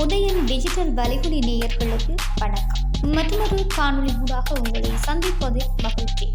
Udayan digital வலைகுலி நேயர்களுக்கு வணக்கம். மற்றொரு காணொளி ஊடாக உங்களை சந்திப்பது மகிழ்ச்சி.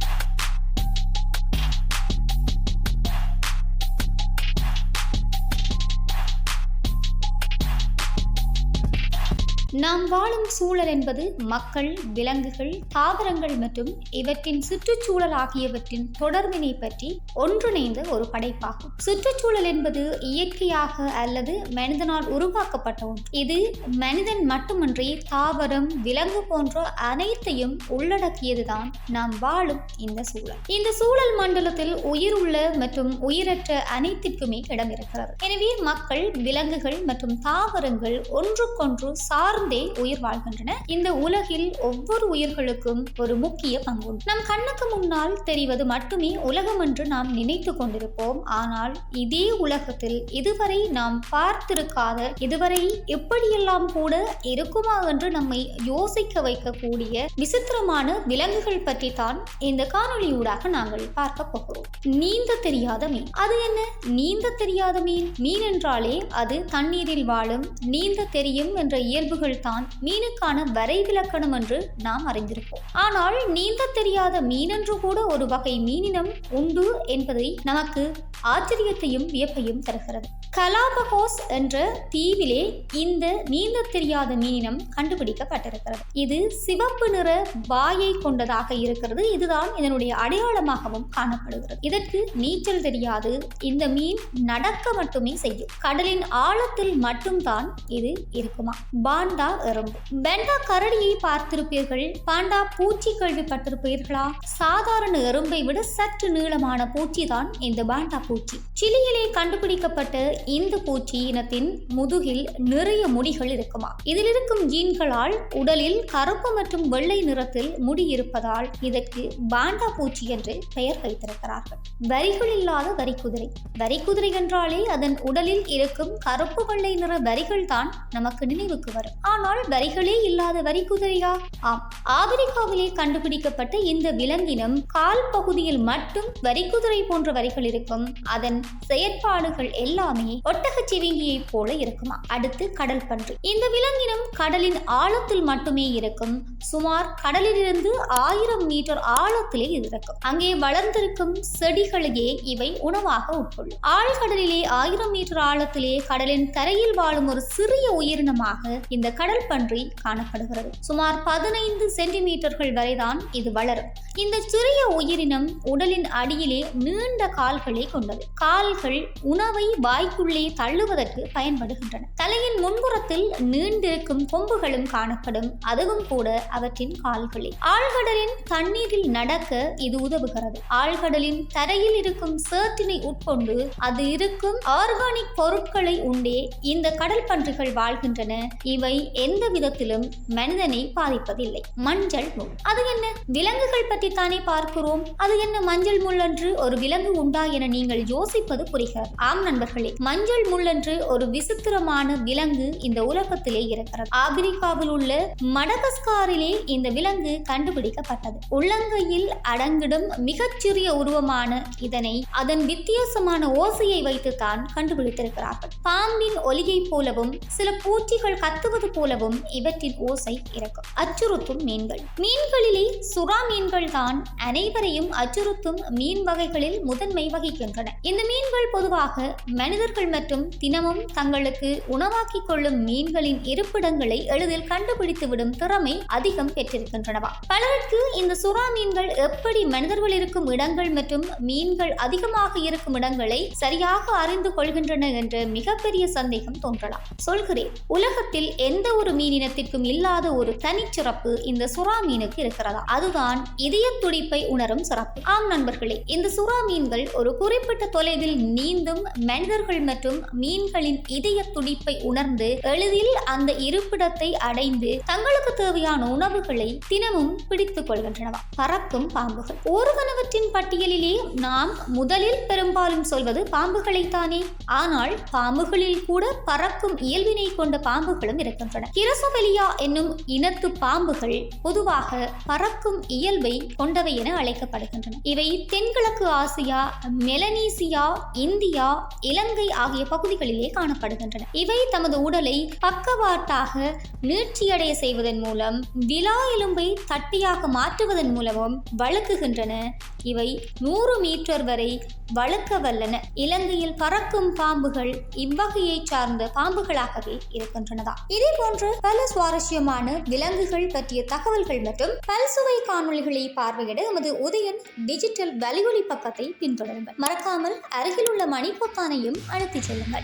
நாம் வாழும் சூழல் என்பது மக்கள் விலங்குகள் தாவரங்கள் மற்றும் இவற்றின் சுற்றுச்சூழல் ஆகியவற்றின் தொடர்பினை பற்றி ஒன்றிணைந்த ஒரு படைப்பாகும். சுற்றுச்சூழல் என்பது இயற்கையாக அல்லது மனிதனால் உருவாக்கப்பட்ட ஒன்று. இது மனிதன் மட்டுமன்றி தாவரம் விலங்கு போன்ற அனைத்தையும் உள்ளடக்கியதுதான் நாம் வாழும் இந்த சூழல். இந்த சூழல் மண்டலத்தில் உயிர் உள்ள மற்றும் உயிரற்ற அனைத்திற்குமே இடம் இருக்கிறது எனவே மக்கள் விலங்குகள் மற்றும் தாவரங்கள் ஒன்றுக்கொன்று சார்ந்தே உயிர் வாழ்கின்றன. இந்த உலகில் ஒவ்வொரு உயிர்களுக்கும் ஒரு முக்கிய பங்கு நம் கண்ணுக்கு முன்னால் தெரிவது மட்டுமே உலகம் என்று நாம் நினைத்து கொண்டிருப்போம். ஆனால் இதே உலகத்தில் இதுவரை நாம் பார்த்திருக்காத இதுவரை எப்படியெல்லாம் கூட இருக்குமா என்று நம்மை யோசிக்க வைக்கக்கூடிய விசித்திரமான விலங்குகள் பற்றி தான் இந்த காணொளியூடாக நாங்கள் பார்க்க போகிறோம். நீந்த தெரியாத மீன். அது என்ன? நீந்த தெரியாத மீன்? மீன் என்றாலே அது தண்ணீரில் வாழும் நீந்த தெரியும் என்ற இயல்புகள் தான் மீனுக்கான வரைவிலக்கணம் என்று நாம் அறிந்திருப்போம். ஆனால் நீந்த தெரியாத மீனென்று கூட ஒரு வகை மீனினம் உண்டு என்பதை நமக்கு ஆச்சரியத்தையும் வியப்பையும் தருகிறது. கலாபகோஸ் என்ற தீவிலே இந்த நீந்த தெரியாத மீனினம் கண்டுபிடிக்கப்பட்டிருக்கிறது. இது சிவப்பு நிற வாயை கொண்டதாக இருக்கிறது. இதுதான் இதனுடைய அடையாளமாகவும் காணப்படுகிறது. இதற்கு நீச்சல் தெரியாது. இந்த மீன் நடக்க மட்டுமே செய்யும். கடலின் ஆழத்தில் மட்டும்தான் இது இருக்குமா? பாண்டா எறும்பு. பெண்டா கரடியை பார்த்திருப்பீர்கள். பாண்டா பூச்சி கேள்விப்பட்டிருப்பீர்களா? சாதாரண எறும்பை விட சற்று நீளமான பூச்சி தான் இந்த பாண்டா பூச்சி சிலியிலே கண்டுபிடிக்கப்பட்ட இந்த பூச்சி இனத்தின் முதுகில் நிறைய முடிகள் இருக்குமா? இதில் இருக்கும் ஜீன்களால் உடலில் கருப்பு மற்றும் வெள்ளை நிறத்தில் முடி இருப்பதால் இதற்கு பாண்டா பூச்சி என்று பெயர் வைத்திருக்கிறார்கள். வரிகள் இல்லாத வரிக்குதிரை. வரிக்குதிரை என்றாலே அதன் உடலில் இருக்கும் கருப்பு வெள்ளை நிற வரிகள் தான் நமக்கு நினைவுக்கு வரும். ஆனால் வரிகளே இல்லாத வரிக்குதிரையா? ஆம். ஆப்பிரிக்காவிலே கண்டுபிடிக்கப்பட்ட இந்த விலங்கினம் கால் பகுதியில் மட்டும் வரிக்குதிரை போன்ற வரிகள் இருக்கும். அதன் செயற்பாடுகள் எல்லாமே ஒட்டகச் சிவிங்கியைப் போல இருக்குமா? அடுத்து கடல் பன்றி. இந்த விலங்கினம் கடலின் ஆழத்தில் மட்டுமே இருக்கும். சுமார் கடலிலிருந்து ஆயிரம் மீட்டர் ஆழத்திலே இருக்கும் அங்கே வளர்ந்திருக்கும் செடிகளையே இவை உணவாக உட்கொள்ளும். ஆழ்கடலிலே ஆயிரம் மீட்டர் ஆழத்திலே கடலின் தரையில் வாழும் ஒரு சிறிய உயிரினமாக இந்த கடல் பன்றி காணப்படுகிறது. சுமார் பதினைந்து சென்டிமீட்டர்கள் வரைதான் இது வளரும். இந்த சிறிய உயிரினம் உடலின் அடியிலே நீண்ட கால்களை கொண்டு கொண்டது. கால்கள் உணவை வாய்க்குள்ளே தள்ளுவதற்கு பயன்படுகின்றன. தலையின் முன்புறத்தில் நீண்டிருக்கும் கொம்புகளும் காணப்படும். அதுவும் கூட அவற்றின் கால்களே. ஆழ்கடலின் தண்ணீரில் நடக்க இது உதவுகிறது. ஆழ்கடலின் தரையில் இருக்கும் சேற்றினை உட்கொண்டு அது இருக்கும் ஆர்கானிக் பொருட்களை உண்டே இந்த கடல் பன்றிகள் வாழ்கின்றன. இவை எந்த விதத்திலும் மனிதனை பாதிப்பதில்லை. மஞ்சள் முள். அது என்ன? விலங்குகள் பற்றி தானே பார்க்கிறோம். அது என்ன மஞ்சள் முள் என்று ஒரு விலங்கு உண்டா என நீங்கள் நீங்கள் யோசிப்பது புரிக. ஆம் நண்பர்களே மஞ்சள் முள் ஒரு விசித்திரமான விலங்கு இந்த உலகத்திலே இருக்கிறது. ஆப்பிரிக்காவில் உள்ள மடகஸ்காரிலே இந்த விலங்கு கண்டுபிடிக்கப்பட்டது. உள்ளங்கையில் அடங்கிடும் மிகச்சிறிய உருவமான இதனை அதன் வித்தியாசமான ஓசையை வைத்துத்தான் கண்டுபிடித்திருக்கிறார்கள். பாம்பின் ஒலியை போலவும் சில பூச்சிகள் கத்துவது போலவும் இவற்றின் ஓசை இருக்கும். அச்சுறுத்தும் மீன்கள். மீன்களிலே சுறா மீன்கள் தான் அனைவரையும் அச்சுறுத்தும் மீன் வகைகளில் முதன்மை வகிக்கின்றன. இந்த மீன்கள் பொதுவாக மனிதர்கள் மற்றும் தினமும் தங்களுக்கு உணவாக்கிக் கொள்ளும் மீன்களின் இருப்பிடங்களை எளிதில் கண்டுபிடித்துவிடும் திறமை அதிகம் பெற்றிருக்கின்றனவா? பலருக்கு இந்த சுறா மீன்கள் எப்படி மனிதர்கள் இருக்கும் இடங்கள் மற்றும் மீன்கள் அதிகமாக இருக்கும் இடங்களை சரியாக அறிந்து கொள்கின்றன என்ற மிகப்பெரிய சந்தேகம் தோன்றலாம். சொல்கிறேன் உலகத்தில் எந்த ஒரு மீனினத்திற்கும் இல்லாத ஒரு தனிச்சிறப்பு இந்த சுறா மீனுக்கு இருக்கிறதா? அதுதான் இதய துடிப்பை உணரும் சிறப்பு. ஆம் நண்பர்களே இந்த சுறா மீன்கள் ஒரு குறிப்பிட்ட தொலைவில் நீந்தும் மனிதர்கள் மற்றும் மீன்களின் இதய துடிப்பை உணர்ந்து எளிதில் அந்த இருப்பிடத்தை அடைந்து தங்களுக்கு தேவையான உணவுகளை தினமும் பிடித்துக் கொள்கின்றனவா? பறக்கும் பாம்புகள். ஒருவனவற்றின் பட்டியலிலே நாம் முதலில் பெரும்பாலும் சொல்வது பாம்புகளைத்தானே ஆனால் பாம்புகளில் கூட பறக்கும் இயல்பினை கொண்ட பாம்புகளும் இருக்கின்றன. கிரசவெலியா என்னும் இனத்து பாம்புகள் பொதுவாக பறக்கும் இயல்பை கொண்டவை என அழைக்கப்படுகின்றன. இவை தென்கிழக்கு ஆசியா மெலனி மெலனீசியா இந்தியா இலங்கை ஆகிய பகுதிகளிலே காணப்படுகின்றன. இவை தமது உடலை பக்கவாட்டாக நீட்சியடைய செய்வதன் மூலம் விலா எலும்பை தட்டியாக மாற்றுவதன் மூலமும் வழுக்குகின்றன. இவை நூறு மீட்டர் வரை வழுக்க வல்லன. இலங்கையில் பறக்கும் பாம்புகள் இவ்வகையை சார்ந்த பாம்புகளாகவே இருக்கின்றனதா? இதே போன்று பல சுவாரஸ்யமான விலங்குகள் பற்றிய தகவல்கள் மற்றும் பல்சுவை காணொளிகளை பார்வையிட எமது உதயன் டிஜிட்டல் வலியுலி பக்கத்தை பின்தொடருங்கள். மறக்காமல் அருகில் உள்ள மணிப்பொத்தானையும் அழுத்திச் செல்லுங்கள்.